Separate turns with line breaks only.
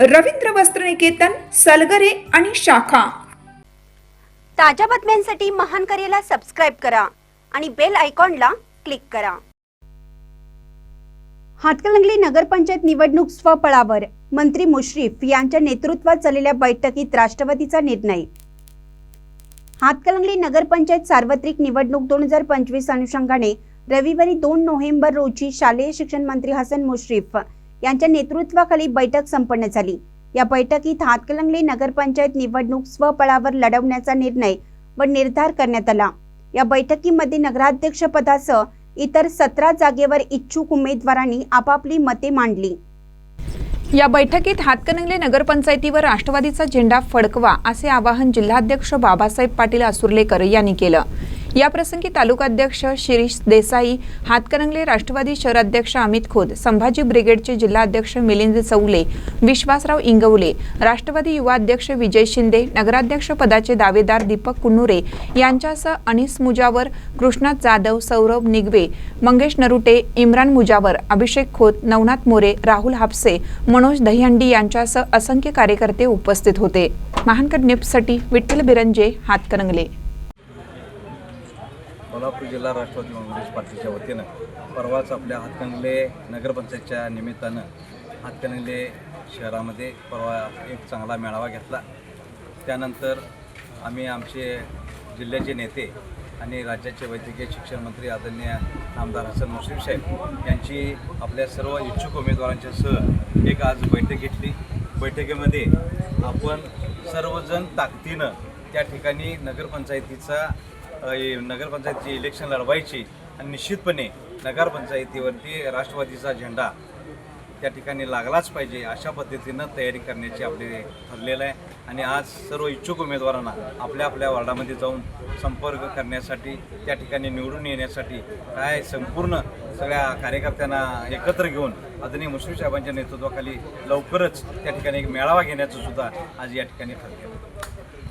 रवींद्र वस्त्रनिकेतन सलगरे आणि शाखा.
ताज्या बातम्यांसाठी महान करेला सबस्क्राईब करा आणि बेल आयकॉनला क्लिक करा. हातकणंगले नगरपंचायत निवडणूक स्वबळावर मंत्री मुश्रीफ यांच्या नेतृत्वात झालेल्या बैठकीत राष्ट्रवादीचा निर्णय. हातकणंगले नगरपंचायत सार्वत्रिक निवडणूक दोन हजार पंचवीस अनुषंगाने रविवारी दोन नोव्हेंबर रोजी शालेय शिक्षण मंत्री हसन मुश्रीफ यांच्या नेतृत्वाखाली बैठक संपन्न झाली. या बैठकीत हातकलंगले नगरपंचायत निवडणूक स्वबळावर लढवण्याचा निर्णय व निर्धार करण्यात आला. या बैठकीमध्ये नगराध्यक्ष पदासह इतर सतरा जागेवर इच्छुक उमेदवारांनी आपापली मते मांडली.
या बैठकीत हातकणंगले नगरपंचायतीवर राष्ट्रवादीचा झेंडा फडकवा असे आवाहन जिल्हाध्यक्ष बाबासाहेब पाटील असुर्लेकर यांनी केलं. याप्रसंगी तालुकाध्यक्ष शिरीष देसाई हातकणंगले राष्ट्रवादी शहराध्यक्ष अमित खोत संभाजी ब्रिगेडचे जिल्हाध्यक्ष मिलिंद चौले विश्वासराव इंगवले राष्ट्रवादी युवा अध्यक्ष विजय शिंदे नगराध्यक्ष पदाचे दावेदार दीपक कुन्नुरे यांच्यासह अनिस मुजावर कृष्णात जाधव सौरभ निगवे मंगेश नरुटे इम्रान मुजावर अभिषेक खोत नवनाथ मोरे राहुल हापसे मनोज दहीहंडी यांच्यासह असंख्य कार्यकर्ते उपस्थित होते. महानकर निप्ससाठी विठ्ठल बिरंजे हातकणंगले.
कोल्हापूर जिल्हा राष्ट्रवादी काँग्रेस पार्टीच्या वतीनं परवाच आपल्या हातकणंगले नगरपंचायतच्या निमित्तानं हातकणंगले शहरामध्ये परवा एक चांगला मेळावा घेतला. त्यानंतर आम्ही आमचे जिल्ह्याचे नेते आणि राज्याचे वैद्यकीय शिक्षण मंत्री आदरणीय आमदार हसन मुश्रीफ साहेब यांची आपल्या सर्व इच्छुक उमेदवारांच्या सह एक आज बैठक घेतली. बैठकीमध्ये आपण सर्वजण ताकदीनं त्या ठिकाणी नगरपंचायतीचा नगरपंचायतीची इलेक्शन लढवायची आणि निश्चितपणे नगरपंचायतीवरती राष्ट्रवादीचा झेंडा त्या ठिकाणी लागलाच पाहिजे अशा पद्धतीनं तयारी करण्याची आपली ठरलेलं आहे. आणि आज सर्व इच्छुक उमेदवारांना आपल्या आपल्या वार्डामध्ये जाऊन संपर्क करण्यासाठी त्या ठिकाणी निवडून येण्यासाठी काय संपूर्ण सगळ्या कार्यकर्त्यांना एकत्र घेऊन आदरणीय मुश्रीफ साहेबांच्या नेतृत्वाखाली लवकरच त्या ठिकाणी एक मेळावा घेण्याचं सुद्धा आज या ठिकाणी ठरलेलं